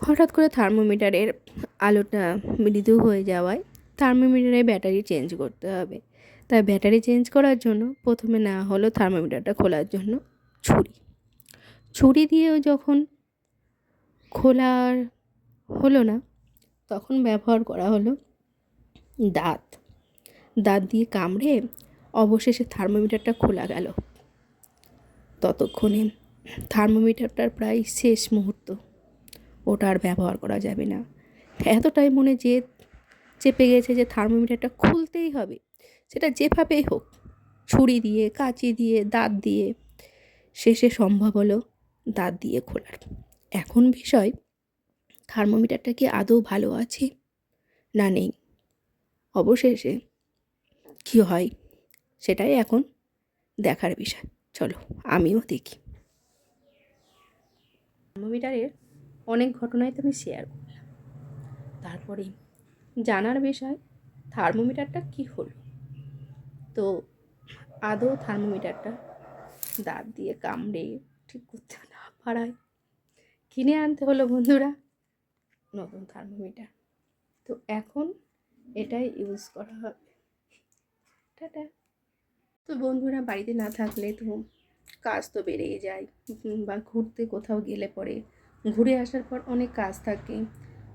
হঠাৎ করে থার্মোমিটারের আলোটা মৃদু হয়ে যাওয়ায় থার্মোমিটারের ব্যাটারি চেঞ্জ করতে হবে। তাই ব্যাটারি চেঞ্জ করার জন্য প্রথমে নেওয়া হলো থার্মোমিটারটা খোলার জন্য ছুরি। ছুরি দিয়েও যখন খোলার হলো না, তখন ব্যবহার করা হলো দাঁত। দাঁত দিয়ে কামড়ে অবশেষে থার্মোমিটারটা খোলা গেল। ততক্ষণে থার্মোমিটারটার প্রায় শেষ মুহূর্ত। ওটা আর ব্যবহার করা যাবে না। এতটাই মনে জেদ চেপে গেছে যে থার্মোমিটারটা খুলতেই হবে। সেটা যেভাবেই হোক, ছুরি দিয়ে, কাঁচি দিয়ে, দাঁত দিয়ে, শেষে সম্ভব হলো দাঁত দিয়ে খোলার। এখন বিষয়, থার্মোমিটারটা কি আদৌ ভালো আছে না নেই? অবশেষে কী হয় সেটাই এখন দেখার বিষয়। চলো আমিও দেখি। থার্মোমিটারের অনেক ঘটনাই তো আমি শেয়ার করলাম। তারপরে জানার বিষয়, থার্মোমিটারটা কি হলো? তো আদৌ থার্মোমিটারটা দাঁত দিয়ে কামড়ে ঠিক করতে না পারায় কিনে আনতে হলো বন্ধুরা, নতুন থার্মোমিটার। তো এখন এটাই ইউজ করা হবে। টাটা। তো বন্ধুরা, বাড়িতে না থাকলে তো কাজ তো বেড়েই যায় বা ঘুরতে কোথাও গেলে পরে ঘুরে আসার পর অনেক কাজ থাকে।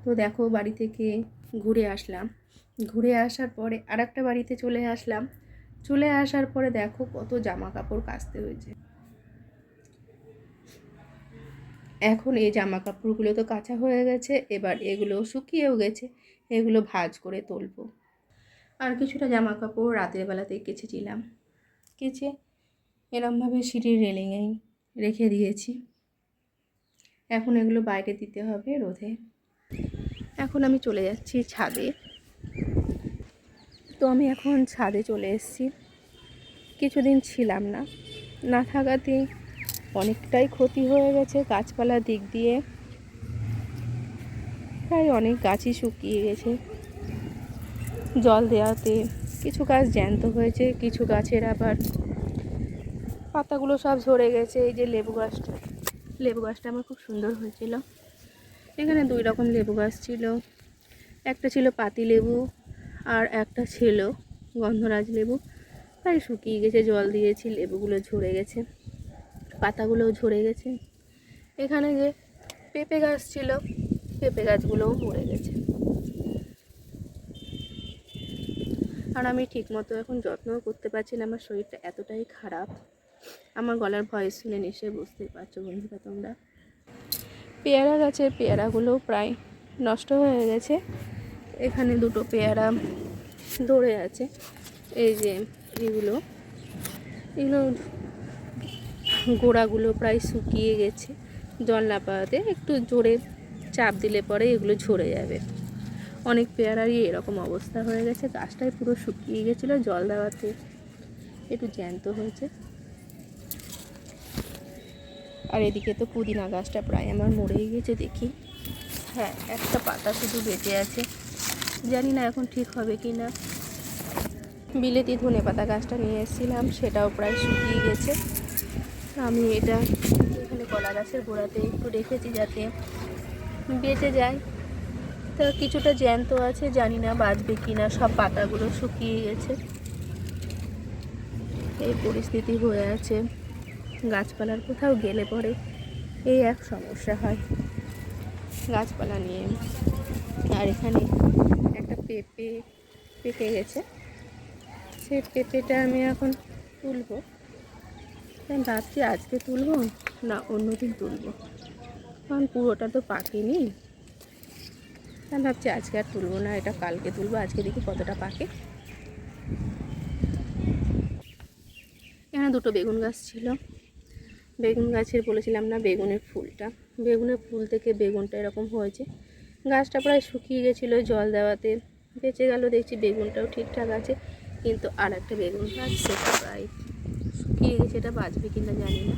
তো দেখো বাড়ি থেকে ঘুরে আসলাম। ঘুরে আসার পরে আর একটা বাড়িতে চলে আসলাম। চলে আসার পরে দেখো কত জামা কাপড় কাচতে হয়েছে। এখন এই জামা কাপড়গুলো তো কাঁচা হয়ে গেছে, এবার এগুলো শুকিয়েও গেছে, এগুলো ভাঁজ করে তুলবো। আর কিছুটা জামা কাপড় রাতের বেলাতেই কেচেছিলাম। কেচে এরমভাবে সিঁড়ির রেলিংয়েই রেখে দিয়েছি। এখন এগুলো বাইরে দিতে হবে রোদে। এখন আমি চলে যাচ্ছি ছাদে। তো আমি এখন ছাদে চলে এসেছি। কিছুদিন ছিলাম না। না থাকাতে অনেকটাই ক্ষতি হয়ে গেছে গাছপালার দিক দিয়ে। প্রায় অনেক গাছই শুকিয়ে গেছে। জল দেওয়াতে কিছু গাছ জ্যান্ত হয়েছে, কিছু গাছের আবার পাতাগুলো সব ঝরে গেছে, এই যে লেবু গাছটা। লেবু গাছটা আমার খুব সুন্দর হয়েছিল। এখানে দুই রকম লেবু গাছ ছিল। একটা ছিল পাতি লেবু আর একটা ছিল গন্ধরাজ লেবু। তাই শুকিয়ে গেছে, জল দিয়েছি, লেবুগুলো ঝরে গেছে, পাতাগুলোও ঝরে গেছে। এখানে যে পেঁপে গাছ ছিল, পেঁপে গাছগুলোও মরে গেছে। আর আমি ঠিকমতো এখন যত্নও করতে পারছি না, আমার শরীরটা এতটাই খারাপ। আমার গলার ভয়েস শুনে নিশ্চয়ই বুঝতেই পারছ বন্ধুরা তোমরা। পেয়ারা গাছের পেয়ারাগুলো প্রায় নষ্ট হয়ে গেছে। এখানে দুটো পেয়ারা ধরে আছে। এই যে এগুলো এগুলো গোড়াগুলো প্রায় শুকিয়ে গেছে। জল না পাওয়াতে একটু জোরে চাপ দিলে পরে এগুলো ঝরে যাবে। অনেক পেয়ারারই এরকম অবস্থা হয়ে গেছে। গাছটাই পুরো শুকিয়ে গেছিল জল দেওয়াতে একটু জ্যান্ত হয়েছে। আর এদিকে তো পুদিনা গাছটা প্রায় আমার মরেই গেছে, দেখি। হ্যাঁ একটা পাতা শুধু বেঁচে আছে। জানি না এখন ঠিক হবে কি না। বিলেতি ধনে পাতা গাছটা নিয়ে এসেছিলাম, সেটাও প্রায় শুকিয়ে গেছে। আমি এটা এখানে কলা গাছের গোড়াতে একটু রেখেছি যাতে বেঁচে যায়। তা কিছুটা জ্যান্ত আছে, জানি না বাঁচবে কি না, সব পাতাগুলো শুকিয়ে গেছে। এই পরিস্থিতি হয়ে আছে। গাছপালার কোথাও গেলে পরে এই এক সমস্যা হয়। গাছপালা নিয়ে। আর এখানে একটা পেঁপে পেকে গেছে। সেই পেঁপেটা আমি এখন তুলবো। আমি ভাবছি আজকে তুলব না অন্যদিন তুলবো? কারণ পুরোটা তো পাকেনি আমি ভাবছি আজকে আর তুলব না, এটা কালকে তুলব, আজকে দেখি কতটা পাকে। এখানে দুটো বেগুন গাছ ছিল। বেগুন গাছের বলেছিলাম না, বেগুনের ফুলটা। বেগুনের ফুল থেকে বেগুনটা এরকম হয়েছে। গাছটা প্রায় শুকিয়ে গেছিল জল দেওয়াতে। বেঁচে গেল, দেখছি বেগুনটাও ঠিকঠাক আছে, কিন্তু আর একটা বেগুন গাছ সেটা প্রায় শুকিয়ে গেছে, এটা বাঁচবে কিনা জানি না।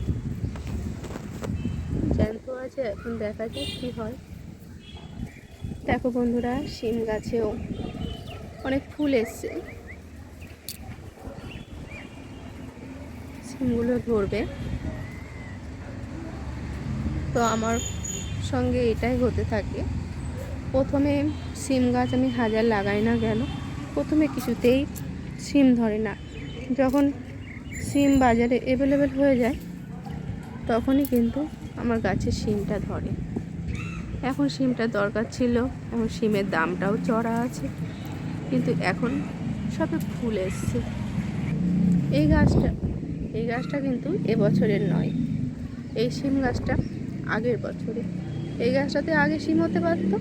জ্যান্ত আছে, এখন দেখা যাক কী হয়। দেখো বন্ধুরা, শিম গাছেও অনেক ফুল এসছে। সিমগুলো ধরবে। তো আমার সঙ্গে এটাই হতে থাকে। প্রথমে সিম গাছ আমি হাজার লাগাই না কেন? প্রথমে কিছুতেই সিম ধরে না। যখন সিম বাজারে অ্যাভেলেবেল হয়ে যায়, তখনই কিন্তু আমার গাছে সিমটা ধরে। এখন সিমটা দরকার ছিল, এখন সিমের দামটাও চড়া আছে। কিন্তু এখন সবে ফুল এসছে। এই গাছটা এই গাছটা কিন্তু এবছরের নয়। এই সিম গাছটা আগের বছরে। এই গাছটাতে আগে সিম হতে পারতো,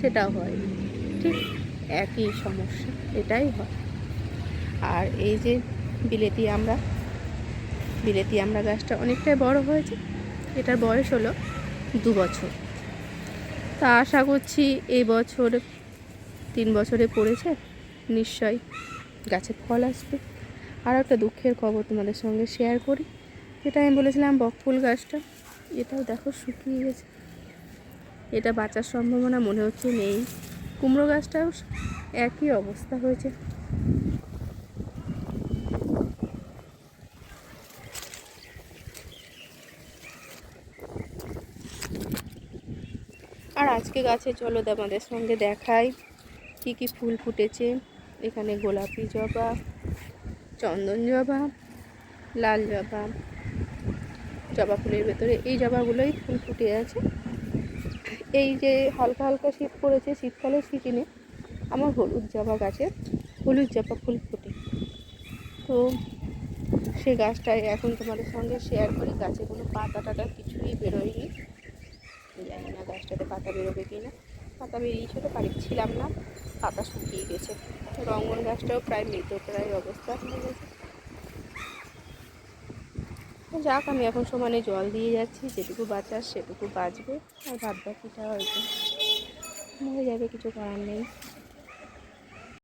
সেটাও হয়। ঠিক একই সমস্যা, এটাই হয়। আর এই যে বিলেতি আমরা বিলেতি আমরা গাছটা অনেকটাই বড় হয়েছে, এটার বয়স হলো দু বছর। তা আশা করছি এই বছর, তিন বছরে পড়েছে নিশ্চয় গাছে ফল আসবে। আর একটা দুঃখের খবর তোমাদের সঙ্গে শেয়ার করি। এটা আমি বলেছিলাম বকফুল গাছটা এটাও দেখো শুকিয়ে গেছে। এটা বাঁচার সম্ভাবনা মনে হচ্ছে নেই। কুমড়ো গাছটাও একই অবস্থা হয়েছে। আর আজকে গাছে চলো আমাদের সঙ্গে দেখাই কি কি ফুল ফুটেছে। এখানে গোলাপি জবা, চন্দন জবা, লাল জবা জবা ফুলের ভেতরে। এই জবাগুলোই ফুল ফুটে আছে। এই যে হালকা হালকা শীত পড়েছে শীতকালের সিজনে আমার হলুদ জবা গাছে হলুদ জবা ফুল ফুটে। তো সে গাছটাই এখন তোমাদের সঙ্গে শেয়ার করি। গাছে কোনো পাতা টাতা কিছুই বেরোয়নি। জানি না গাছটাতে পাতা বেরোবে কি না পাতা বেরিয়েছিল বাড়িতে ছিলাম না। পাতা শুকিয়ে গেছে। রঙ্গন গাছটাও প্রায় মৃত, প্রায় অবস্থা হয়ে গেছে। যাক, আমি এখন সমানে জল দিয়ে যাচ্ছি, যেটুকু বাঁচার সেটুকু বাঁচবে, আর বাদ বাকিটা হয়তো মরে যাবে, কিছু করার নেই।